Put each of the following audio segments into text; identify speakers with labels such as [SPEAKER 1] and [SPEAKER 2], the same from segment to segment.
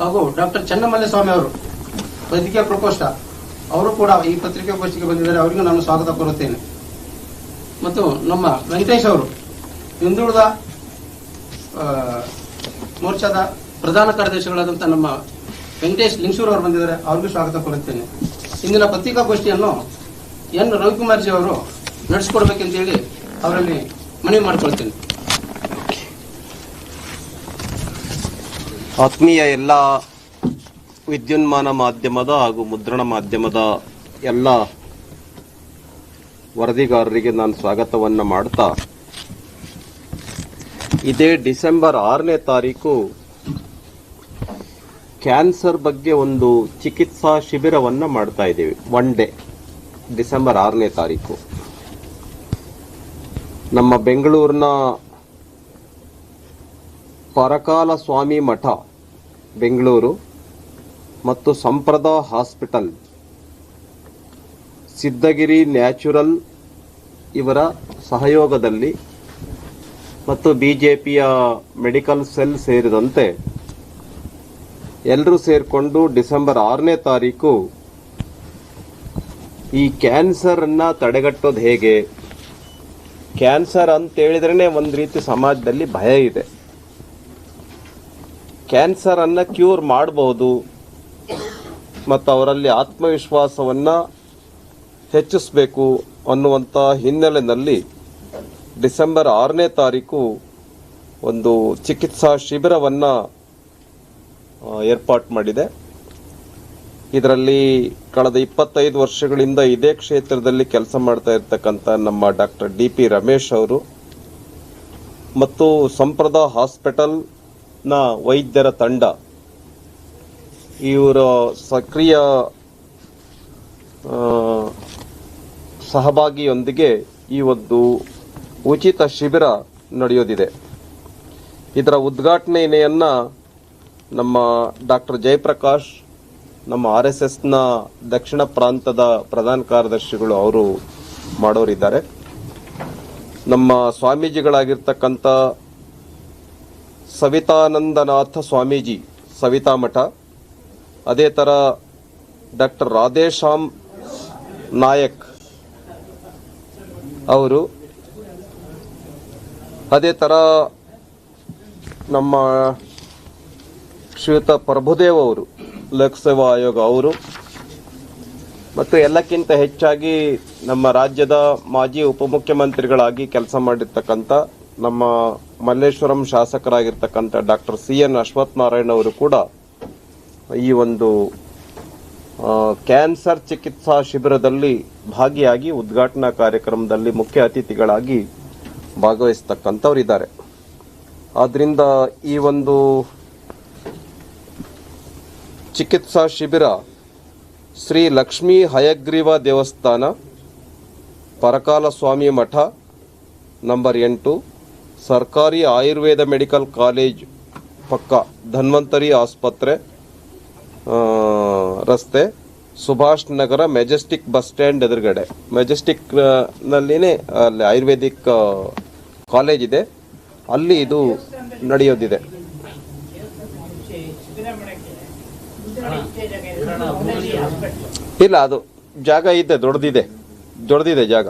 [SPEAKER 1] ಹಾಗೂ ಡಾಕ್ಟರ್ ಚನ್ನಮಲ್ಲೇಸ್ವಾಮಿ ಅವರು ವೈದ್ಯಕೀಯ ಪ್ರಕೋಷ್ಠ, ಅವರು ಕೂಡ ಈ ಪತ್ರಿಕಾಗೋಷ್ಠಿಗೆ ಬಂದಿದ್ದಾರೆ. ಅವರಿಗೂ ನಾನು ಸ್ವಾಗತ ಕೋರುತ್ತೇನೆ. ಮತ್ತು ನಮ್ಮ ವೆಂಕಟೇಶ್ ಅವರು, ಹಿಂದುಳಿದ ಮೋರ್ಚಾದ ಪ್ರಧಾನ ಕಾರ್ಯದರ್ಶಿಗಳಾದಂಥ ನಮ್ಮ ವೆಂಕಟೇಶ್ ಲಿಂಗಸೂರ್ ಅವರು ಬಂದಿದ್ದಾರೆ. ಅವ್ರಿಗೂ ಸ್ವಾಗತ ಕೋರುತ್ತೇನೆ. ಇಂದಿನ ಪತ್ರಿಕಾಗೋಷ್ಠಿಯನ್ನು ಎನ್ ರವಿಕುಮಾರ್ಜಿ ಅವರು ನಡೆಸಿಕೊಡ್ಬೇಕಂತೇಳಿ ಅವರಲ್ಲಿ ಮನವಿ ಮಾಡಿಕೊಳ್ತೇನೆ.
[SPEAKER 2] ಆತ್ಮೀಯ ಎಲ್ಲ ವಿದ್ಯುನ್ಮಾನ ಮಾಧ್ಯಮದ ಹಾಗೂ ಮುದ್ರಣ ಮಾಧ್ಯಮದ ಎಲ್ಲ ವರದಿಗಾರರಿಗೆ ನಾನು ಸ್ವಾಗತವನ್ನು ಮಾಡ್ತಾ. ಇದೇ ಡಿಸೆಂಬರ್ ಆರನೇ ತಾರೀಕು ಕ್ಯಾನ್ಸರ್ ಬಗ್ಗೆ ಒಂದು ಚಿಕಿತ್ಸಾ ಶಿಬಿರವನ್ನು ಮಾಡ್ತಾ ಇದ್ದೀವಿ, ಒನ್ ಡೇ, ಡಿಸೆಂಬರ್ ಆರನೇ ತಾರೀಕು. ನಮ್ಮ ಬೆಂಗಳೂರಿನ ಪರಕಾಲ ಸ್ವಾಮಿ ಮಠ ಬೆಂಗಳೂರು ಮತ್ತು ಸಂಪ್ರದ ಹಾಸ್ಪಿಟಲ್. ಸಿದ್ದಗಿರಿ ನ್ಯಾಚುರಲ್ ಇವರ ಸಹಯೋಗದಲ್ಲಿ ಮತ್ತು ಬಿ ಜೆ ಪಿಯ ಮೆಡಿಕಲ್ ಸೆಲ್ ಸೇರಿದಂತೆ ಎಲ್ಲರೂ ಸೇರಿಕೊಂಡು ಡಿಸೆಂಬರ್ ಆರನೇ ತಾರೀಕು ಈ ಕ್ಯಾನ್ಸರನ್ನು ತಡೆಗಟ್ಟೋದು ಹೇಗೆ? ಕ್ಯಾನ್ಸರ್ ಅಂತೇಳಿದ್ರೇ ಒಂದು ರೀತಿ ಸಮಾಜದಲ್ಲಿ ಭಯ ಇದೆ. ಕ್ಯಾನ್ಸರ್ ಅನ್ನ ಕ್ಯೂರ್ ಮಾಡಬಹುದು ಮತ್ತು ಅವರಲ್ಲಿ ಆತ್ಮವಿಶ್ವಾಸವನ್ನು ಹೆಚ್ಚಿಸಬೇಕು ಅನ್ನುವಂಥ ಹಿನ್ನೆಲೆಯಲ್ಲಿ ಡಿಸೆಂಬರ್ ಆರನೇ ತಾರೀಕು ಒಂದು ಚಿಕಿತ್ಸಾ ಶಿಬಿರವನ್ನು ಏರ್ಪಾಟ್ ಮಾಡಿದೆ. ಇದರಲ್ಲಿ ಕಳೆದ ಇಪ್ಪತ್ತೈದು ವರ್ಷಗಳಿಂದ ಇದೇ ಕ್ಷೇತ್ರದಲ್ಲಿ ಕೆಲಸ ಮಾಡ್ತಾ ಇರ್ತಕ್ಕಂಥ ನಮ್ಮ ಡಾಕ್ಟರ್ ಡಿ ಪಿ ರಮೇಶ್ ಅವರು ಮತ್ತು ಸಂಪ್ರದ ಹಾಸ್ಪಿಟಲ್ನ ವೈದ್ಯರ ತಂಡ. ಇವರ ಸಕ್ರಿಯ ಸಹಭಾಗಿಯೊಂದಿಗೆ ಈ ಒಂದು ಉಚಿತ ಶಿಬಿರ ನಡೆಯೋದಿದೆ. ಇದರ ಉದ್ಘಾಟನೆಯನ್ನ ನಮ್ಮ ಡಾಕ್ಟರ್ ಜಯಪ್ರಕಾಶ್, ನಮ್ಮ ಆರ್ ಎಸ್ ಎಸ್ನ ದಕ್ಷಿಣ ಪ್ರಾಂತದ ಪ್ರಧಾನ ಕಾರ್ಯದರ್ಶಿಗಳು ಅವರು ಮಾಡೋರಿದ್ದಾರೆ. ನಮ್ಮ ಸ್ವಾಮೀಜಿಗಳಾಗಿರ್ತಕ್ಕಂಥ ಸವಿತಾನಂದನಾಥ ಸ್ವಾಮೀಜಿ, ಸವಿತಾ ಮಠ. ಅದೇ ಥರ ಡಾಕ್ಟರ್ ರಾಧೇಶ್ಯಾಮ್ ನಾಯಕ್ ಅವರು. ಅದೇ ಥರ ನಮ್ಮ ಶ್ರೀಯುತ ಪ್ರಭುದೇವ್ ಅವರು ಲೋಕಸೇವಾ ಆಯೋಗ ಅವರು. ಮತ್ತು ಎಲ್ಲಕ್ಕಿಂತ ಹೆಚ್ಚಾಗಿ ನಮ್ಮ ರಾಜ್ಯದ ಮಾಜಿ ಉಪಮುಖ್ಯಮಂತ್ರಿಗಳಾಗಿ ಕೆಲಸ ಮಾಡಿರ್ತಕ್ಕಂಥ ನಮ್ಮ Malleshwaram ಶಾಸಕರಾಗಿರ್ತಕ್ಕಂಥ doctor C N Ashwath Narayan ಅವರು ಕೂಡ ಈ ಒಂದು ಕ್ಯಾನ್ಸರ್ ಚಿಕಿತ್ಸಾ ಶಿಬಿರದಲ್ಲಿ ಭಾಗಿಯಾಗಿ ಉದ್ಘಾಟನಾ ಕಾರ್ಯಕ್ರಮದಲ್ಲಿ ಮುಖ್ಯ ಅತಿಥಿಗಳಾಗಿ ಭಾಗವಹಿಸ್ತಕ್ಕಂಥವ್ರು ಆದ್ದರಿಂದ ಈ ಒಂದು ಚಿಕಿತ್ಸಾ ಶಿಬಿರ ಶ್ರೀ ಲಕ್ಷ್ಮೀ ಹಯಗ್ರೀವ ದೇವಸ್ಥಾನ ಪರಕಾಲ ಸ್ವಾಮಿ ಮಠ, ನಂಬರ್ ಎಂಟು ಸರ್ಕಾರಿ ಆಯುರ್ವೇದ ಮೆಡಿಕಲ್ ಕಾಲೇಜ್ ಪಕ್ಕ ಧನ್ವಂತರಿ ಆಸ್ಪತ್ರೆ ರಸ್ತೆ Subhash Nagar Majestic bus stand ಎದುರುಗಡೆ. ಮೆಜೆಸ್ಟಿಕ್ ಆ, ನಲ್ಲಿನೇ ಅಲ್ಲಿ ಆಯುರ್ವೇದಿಕ್ ಕಾಲೇಜ್ ಇದೆ. ಅಲ್ಲಿ ಇದು ನಡೆಯೋದಿದೆ. ಇಲ್ಲ ಅದು ಜಾಗ ಇದೆ ದೊಡ್ಡದಿದೆ. ದೊಡ್ಡದಿದೆ ಜಾಗ.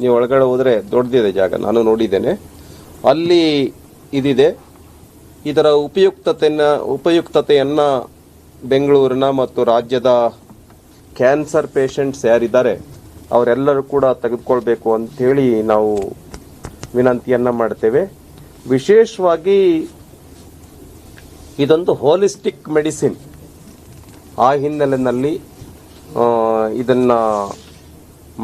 [SPEAKER 2] ನೀವು ಒಳಗಡೆ ಹೋದರೆ ದೊಡ್ಡದಿದೆ ಜಾಗ. ನಾನು ನೋಡಿದ್ದೇನೆ. ಅಲ್ಲಿ ಇದಿದೆ. ಇದರ ಉಪಯುಕ್ತತೆಯನ್ನ ಉಪಯುಕ್ತತೆಯನ್ನು ಬೆಂಗಳೂರಿನ ಮತ್ತು ರಾಜ್ಯದ ಕ್ಯಾನ್ಸರ್ ಪೇಷಂಟ್ಸ್ ಯಾರಿದ್ದಾರೆ, ಅವರೆಲ್ಲರೂ ಕೂಡ ತೆಗೆದುಕೊಳ್ಬೇಕು ಅಂತ ಹೇಳಿ ನಾವು ವಿನಂತಿಯನ್ನ ಮಾಡ್ತೇವೆ. ವಿಶೇಷವಾಗಿ ಇದೊಂದು ಹೋಲಿಸ್ಟಿಕ್ ಮೆಡಿಸಿನ್ ಆ ಹಿನ್ನೆಲೆಯಲ್ಲಿ ಇದನ್ನ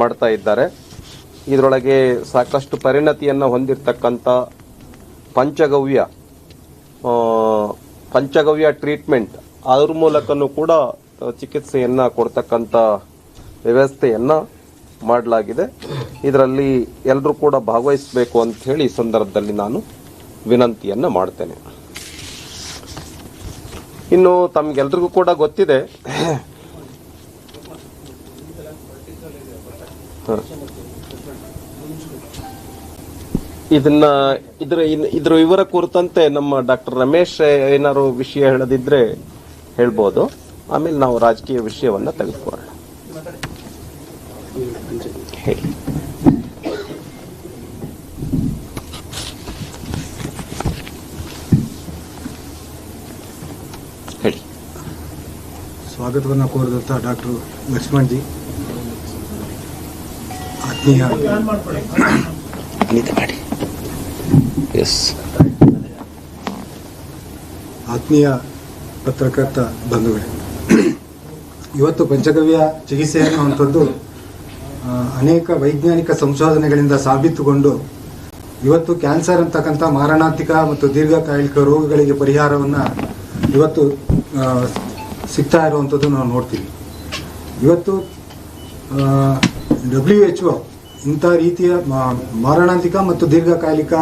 [SPEAKER 2] ಮಾಡ್ತಾ ಇದ್ದಾರೆ. ಇದರೊಳಗೆ ಸಾಕಷ್ಟು ಪರಿಣತಿಯನ್ನು ಹೊಂದಿರತಕ್ಕಂಥ ಪಂಚಗವ್ಯ ಪಂಚಗವ್ಯ ಟ್ರೀಟ್ಮೆಂಟ್ ಅದ್ರ ಮೂಲಕನೂ ಕೂಡ ಚಿಕಿತ್ಸೆಯನ್ನು ಕೊಡ್ತಕ್ಕಂಥ ವ್ಯವಸ್ಥೆಯನ್ನು ಮಾಡಲಾಗಿದೆ ಇದರಲ್ಲಿ ಎಲ್ಲರೂ ಕೂಡ ಭಾಗವಹಿಸಬೇಕು ಅಂತ ಹೇಳಿ ಈ ಸಂದರ್ಭದಲ್ಲಿ ನಾನು ವಿನಂತಿಯನ್ನು ಮಾಡ್ತೇನೆ ಇನ್ನು ತಮಗೆಲ್ರಿಗೂ ಕೂಡ ಗೊತ್ತಿದೆ. ಇದನ್ನ ಇದ್ರ ಇದ್ರ ವಿವರ ಕುರಿತಂತೆ ನಮ್ಮ ಡಾಕ್ಟರ್ ರಮೇಶ್ ಏನಾರು ವಿಷಯ ಹೇಳದಿದ್ರೆ ಹೇಳ್ಬೋದು. ಆಮೇಲೆ ನಾವು ರಾಜಕೀಯ ವಿಷಯವನ್ನ ತೆಗೆದುಕೊಳ್ಳೋಣ. ಹೇಳಿ.
[SPEAKER 3] ಸ್ವಾಗತವನ್ನು ಕೋರಿದಂಥ ಡಾಕ್ಟರ್ ಲಕ್ಷ್ಮಣ್ ಜಿ.
[SPEAKER 2] ಮಾಡಿ ಎಸ್
[SPEAKER 3] ಆತ್ಮೀಯ ಪತ್ರಕರ್ತ ಬಂಧುಗಳೇ ಇವತ್ತು ಪಂಚಗವ್ಯ ಚಿಕಿತ್ಸೆ ಅನ್ನುವಂಥದ್ದು ಅನೇಕ ವೈಜ್ಞಾನಿಕ ಸಂಶೋಧನೆಗಳಿಂದ ಸಾಬೀತುಗೊಂಡು ಇವತ್ತು ಕ್ಯಾನ್ಸರ್ ಅಂತಕ್ಕಂಥ ಮಾರಣಾಂತಿಕ ಮತ್ತು ದೀರ್ಘಕಾಲಿಕ ರೋಗಗಳಿಗೆ ಪರಿಹಾರವನ್ನು ಇವತ್ತು ಸಿಗ್ತಾ ಇರುವಂಥದ್ದು ನಾವು ನೋಡ್ತೀವಿ. ಇವತ್ತು ಡಬ್ಲ್ಯೂ ಎಚ್ ಒ ಇಂಥ ರೀತಿಯ ಮಾರಣಾಂತಿಕ ಮತ್ತು ದೀರ್ಘಕಾಲಿಕ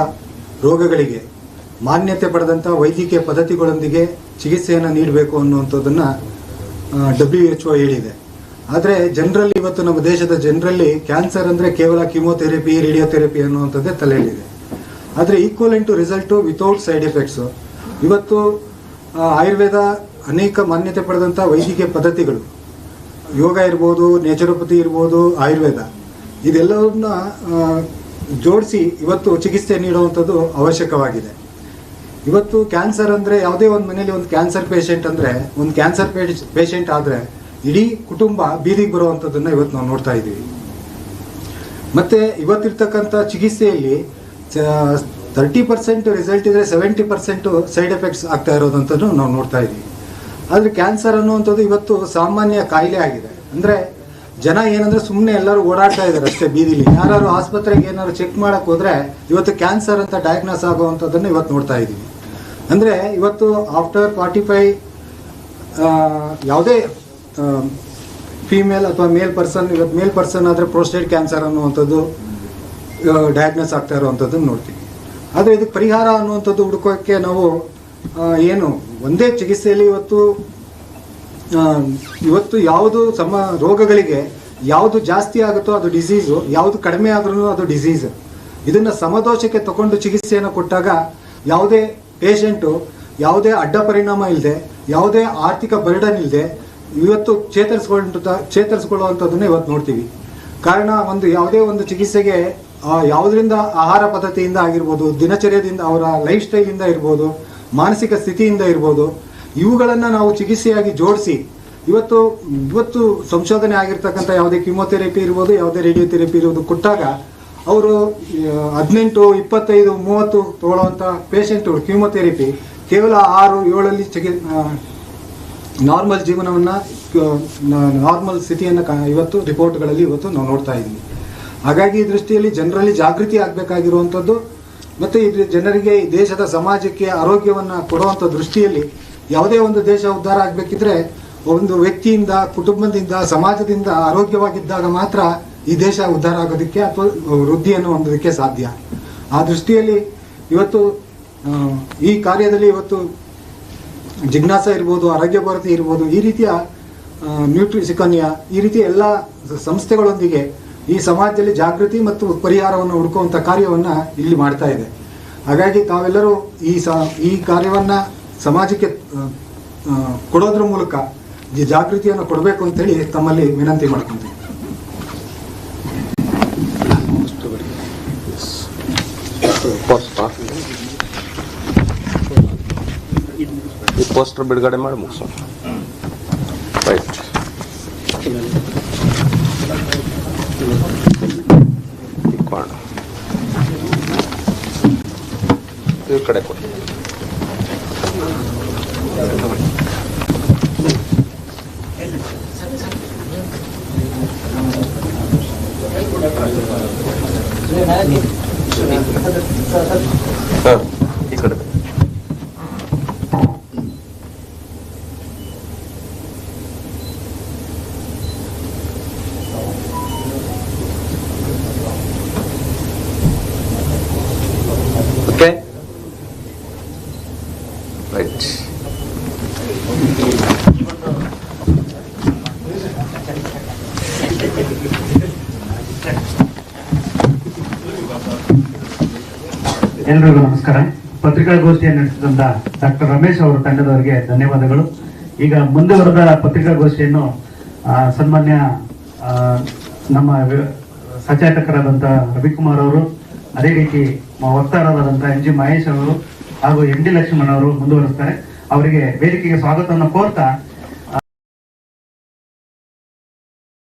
[SPEAKER 3] ರೋಗಗಳಿಗೆ ಮಾನ್ಯತೆ ಪಡೆದಂಥ ವೈದ್ಯಕೀಯ ಪದ್ಧತಿಗಳೊಂದಿಗೆ ಚಿಕಿತ್ಸೆಯನ್ನು ನೀಡಬೇಕು ಅನ್ನುವಂಥದ್ದನ್ನು ಡಬ್ಲ್ಯೂ ಎಚ್ ಒ ಹೇಳಿದೆ. ಆದರೆ ಜನರಲ್ಲಿ ಇವತ್ತು ನಮ್ಮ ದೇಶದ ಜನರಲ್ಲಿ ಕ್ಯಾನ್ಸರ್ ಅಂದರೆ ಕೇವಲ ಕಿಮೋಥೆರಪಿ, ರೇಡಿಯೋಥೆರಪಿ ಅನ್ನುವಂಥದ್ದೇ ತಲೆಯಲ್ಲಿದೆ. ಆದರೆ equivalent result without side effects ಇವತ್ತು ಆಯುರ್ವೇದ ಅನೇಕ ಮಾನ್ಯತೆ ಪಡೆದಂಥ ವೈದ್ಯಕೀಯ ಪದ್ಧತಿಗಳು ಯೋಗ ಇರ್ಬೋದು, ನೇಚರೋಪತಿ ಇರ್ಬೋದು, ಆಯುರ್ವೇದ. ಇದೆಲ್ಲವನ್ನ ಜೋಡಿಸಿ ಇವತ್ತು ಚಿಕಿತ್ಸೆ ನೀಡುವಂಥದ್ದು ಅವಶ್ಯಕವಾಗಿದೆ. ಇವತ್ತು ಕ್ಯಾನ್ಸರ್ ಅಂದರೆ ಯಾವುದೇ ಒಂದು ಮನೆಯಲ್ಲಿ ಒಂದು ಕ್ಯಾನ್ಸರ್ ಪೇಷಂಟ್ ಅಂದರೆ, ಒಂದು ಕ್ಯಾನ್ಸರ್ ಪೇಷಂಟ್ ಆದರೆ ಇಡೀ ಕುಟುಂಬ ಬೀದಿಗೆ ಬರುವಂಥದ್ದನ್ನು ಇವತ್ತು ನಾವು ನೋಡ್ತಾ ಇದ್ದೀವಿ. ಮತ್ತೆ ಇವತ್ತಿರ್ತಕ್ಕಂಥ ಚಿಕಿತ್ಸೆಯಲ್ಲಿ ತರ್ಟಿ ಪರ್ಸೆಂಟ್ ರಿಸಲ್ಟ್ ಇದ್ರೆ ಸೆವೆಂಟಿ ಪರ್ಸೆಂಟ್ ಸೈಡ್ ಎಫೆಕ್ಟ್ಸ್ ಆಗ್ತಾ ಇರೋದಂತ ನಾವು ನೋಡ್ತಾ ಇದ್ದೀವಿ. ಆದರೆ ಕ್ಯಾನ್ಸರ್ ಅನ್ನುವಂಥದ್ದು ಇವತ್ತು ಸಾಮಾನ್ಯ ಕಾಯಿಲೆ ಆಗಿದೆ. ಅಂದರೆ ಜನ ಏನಂದ್ರೆ ಸುಮ್ಮನೆ ಎಲ್ಲರೂ ಓಡಾಡ್ತಾ ಇದ್ದಾರೆ ಅಷ್ಟೇ ಬೀದಿಲಿ. ಯಾರು ಆಸ್ಪತ್ರೆಗೆ ಏನಾದ್ರು ಚೆಕ್ ಮಾಡಕ್ ಹೋದ್ರೆ ಇವತ್ತು ಕ್ಯಾನ್ಸರ್ ಅಂತ ಡಯಾಗ್ನೋಸ್ ಆಗುವಂಥದ್ದನ್ನು ಇವತ್ತು ನೋಡ್ತಾ ಇದ್ದೀವಿ. ಅಂದರೆ ಇವತ್ತು ಆಫ್ಟರ್ ಫಾರ್ಟಿ ಫೈವ್ ಯಾವುದೇ ಫೀಮೇಲ್ ಅಥವಾ ಮೇಲ್ ಪರ್ಸನ್ ಇವತ್ತು ಮೇಲ್ ಪರ್ಸನ್ ಆದರೆ ಪ್ರೋಸ್ಟೇಟ್ ಕ್ಯಾನ್ಸರ್ ಅನ್ನುವಂಥದ್ದು ಡಯಾಗ್ನೋಸ್ ಆಗ್ತಾ ಇರುವಂಥದ್ದನ್ನು ನೋಡ್ತೀವಿ. ಆದರೆ ಇದಕ್ಕೆ ಪರಿಹಾರ ಅನ್ನುವಂಥದ್ದು ಹುಡುಕೋಕ್ಕೆ ನಾವು ಏನು, ಒಂದೇ ಚಿಕಿತ್ಸೆಯಲ್ಲಿ ಇವತ್ತು ಇವತ್ತು ಯಾವುದು ಸಮ ರೋಗಗಳಿಗೆ ಯಾವುದು ಜಾಸ್ತಿ ಆಗುತ್ತೋ ಅದು ಡಿಸೀಸು ಯಾವುದು ಕಡಿಮೆ ಆದ್ರೂ ಅದು ಡಿಸೀಸ್ ಇದನ್ನು ಸಮದೋಷಕ್ಕೆ ತಗೊಂಡು ಚಿಕಿತ್ಸೆಯನ್ನು ಕೊಟ್ಟಾಗ ಯಾವುದೇ ಪೇಷಂಟು ಯಾವುದೇ ಅಡ್ಡ ಪರಿಣಾಮ ಇಲ್ಲದೆ ಯಾವುದೇ ಆರ್ಥಿಕ ಬರ್ಡನ್ ಇಲ್ಲದೆ ಇವತ್ತು ಚೇತರಿಸ್ಕೊಂಡು ಚೇತರಿಸ್ಕೊಳ್ಳುವಂಥದ್ದನ್ನು ಇವತ್ತು ನೋಡ್ತೀವಿ. ಕಾರಣ ಒಂದು ಯಾವುದೇ ಒಂದು ಚಿಕಿತ್ಸೆಗೆ ಯಾವುದರಿಂದ ಆಹಾರ ಪದ್ಧತಿಯಿಂದ ಆಗಿರ್ಬೋದು, ದಿನಚರ್ಯದಿಂದ ಅವರ ಲೈಫ್ ಸ್ಟೈಲಿಂದ ಇರ್ಬೋದು ಮಾನಸಿಕ ಸ್ಥಿತಿಯಿಂದ ಇರ್ಬೋದು. ಇವುಗಳನ್ನು ನಾವು ಚಿಕಿತ್ಸೆಯಾಗಿ ಜೋಡಿಸಿ, ಇವತ್ತು ಇವತ್ತು ಸಂಶೋಧನೆ ಆಗಿರ್ತಕ್ಕಂಥ ಯಾವುದೇ ಕಿಮೋಥೆರಪಿ ಇರ್ಬೋದು, ಯಾವುದೇ ರೇಡಿಯೋಥೆರಪಿ ಇರ್ಬೋದು ಕೊಟ್ಟಾಗ, ಅವರು ಹದಿನೆಂಟು, ಇಪ್ಪತ್ತೈದು, ಮೂವತ್ತು ತಗೊಳ್ಳುವಂಥ ಪೇಷೆಂಟ್ಗಳು ಕಿಮೋಥೆರಪಿ ಕೇವಲ ಆರು, ಏಳಲ್ಲಿ ಚಿಕಿ ನಾರ್ಮಲ್ ಜೀವನವನ್ನು ನಾರ್ಮಲ್ ಸ್ಥಿತಿಯನ್ನು ಇವತ್ತು ರಿಪೋರ್ಟ್ಗಳಲ್ಲಿ ಇವತ್ತು ನಾವು ನೋಡ್ತಾ ಇದ್ದೀವಿ. ಹಾಗಾಗಿ ಈ ದೃಷ್ಟಿಯಲ್ಲಿ ಜನರಲ್ಲಿ ಜಾಗೃತಿ ಆಗಬೇಕಾಗಿರುವಂಥದ್ದು ಮತ್ತು ಇಲ್ಲಿ ಜನರಿಗೆ ದೇಶದ ಸಮಾಜಕ್ಕೆ ಆರೋಗ್ಯವನ್ನು ಕೊಡುವಂಥ ದೃಷ್ಟಿಯಲ್ಲಿ ಯಾವುದೇ ಒಂದು ದೇಶ ಉದ್ಧಾರ ಆಗಬೇಕಿದ್ರೆ ಒಂದು ವ್ಯಕ್ತಿಯಿಂದ, ಕುಟುಂಬದಿಂದ, ಸಮಾಜದಿಂದ ಆರೋಗ್ಯವಾಗಿದ್ದಾಗ ಮಾತ್ರ ಈ ದೇಶ ಉದ್ಧಾರ ಆಗೋದಕ್ಕೆ ಅಥವಾ ವೃದ್ಧಿಯನ್ನು ಹೊಂದೋದಕ್ಕೆ ಸಾಧ್ಯ. ಆ ದೃಷ್ಟಿಯಲ್ಲಿ ಇವತ್ತು ಈ ಕಾರ್ಯದಲ್ಲಿ ಇವತ್ತು ಜಿಜ್ಞಾಸ ಇರ್ಬೋದು, ಆರೋಗ್ಯ ಭಾರತಿ ಇರ್ಬೋದು, ಈ ರೀತಿಯ ನ್ಯೂಟ್ರಿ ಸಿಕನ್ಯಾ ಈ ರೀತಿಯ ಎಲ್ಲ ಸಂಸ್ಥೆಗಳೊಂದಿಗೆ ಈ ಸಮಾಜದಲ್ಲಿ ಜಾಗೃತಿ ಮತ್ತು ಪರಿಹಾರವನ್ನು ಹುಡುಕುವಂತ ಕಾರ್ಯವನ್ನು ಇಲ್ಲಿ ಮಾಡ್ತಾ ಇದೆ. ಹಾಗಾಗಿ ತಾವೆಲ್ಲರೂ ಈ ಈ ಕಾರ್ಯವನ್ನು ಸಮಾಜಕ್ಕೆ ಕೊಡೋದ್ರ ಮೂಲಕ ಜಾಗೃತಿಯನ್ನು ಕೊಡಬೇಕು ಅಂತೇಳಿ ತಮ್ಮಲ್ಲಿ ವಿನಂತಿ ಮಾಡ್ಕೊತೀವಿ
[SPEAKER 2] ಪೋಸ್ಟರ್ ಬಿಡುಗಡೆ ಮಾಡಿ ಮುಗಿಸೋಣ. ರೈಟ್ ಈ ಕಡೆ ಕೊಡಿ ಹಾಂ ಈ ಕಡೆ ಓಕೆ ರೈಟ್
[SPEAKER 4] ಎಲ್ರಿಗೂ ನಮಸ್ಕಾರ. ಪತ್ರಿಕಾಗೋಷ್ಠಿಯನ್ನು ನಡೆಸಿದಂತ ಡಾಕ್ಟರ್ ರಮೇಶ್ ಅವರ ತಂಡದವರಿಗೆ ಧನ್ಯವಾದಗಳು. ಈಗ ಮುಂದುವರೆದ ಪತ್ರಿಕಾಗೋಷ್ಠಿಯನ್ನು ಆ, ಸನ್ಮಾನ್ಯ ನಮ್ಮ ಸಚೇತಕರಾದಂತಹ ರವಿಕುಮಾರ್ ಅವರು ಅದೇ ರೀತಿ ವಕ್ತಾರರಾದಂತಹ ಎನ್ ಜಿ ಮಹೇಶ್ ಅವರು ಹಾಗೂ ಎನ್ ಡಿ ಲಕ್ಷ್ಮಣ್ ಅವರು ಮುಂದುವರಿಸ್ತಾರೆ. ಅವರಿಗೆ ವೇದಿಕೆಗೆ ಸ್ವಾಗತವನ್ನು ಕೋರ್ತಾ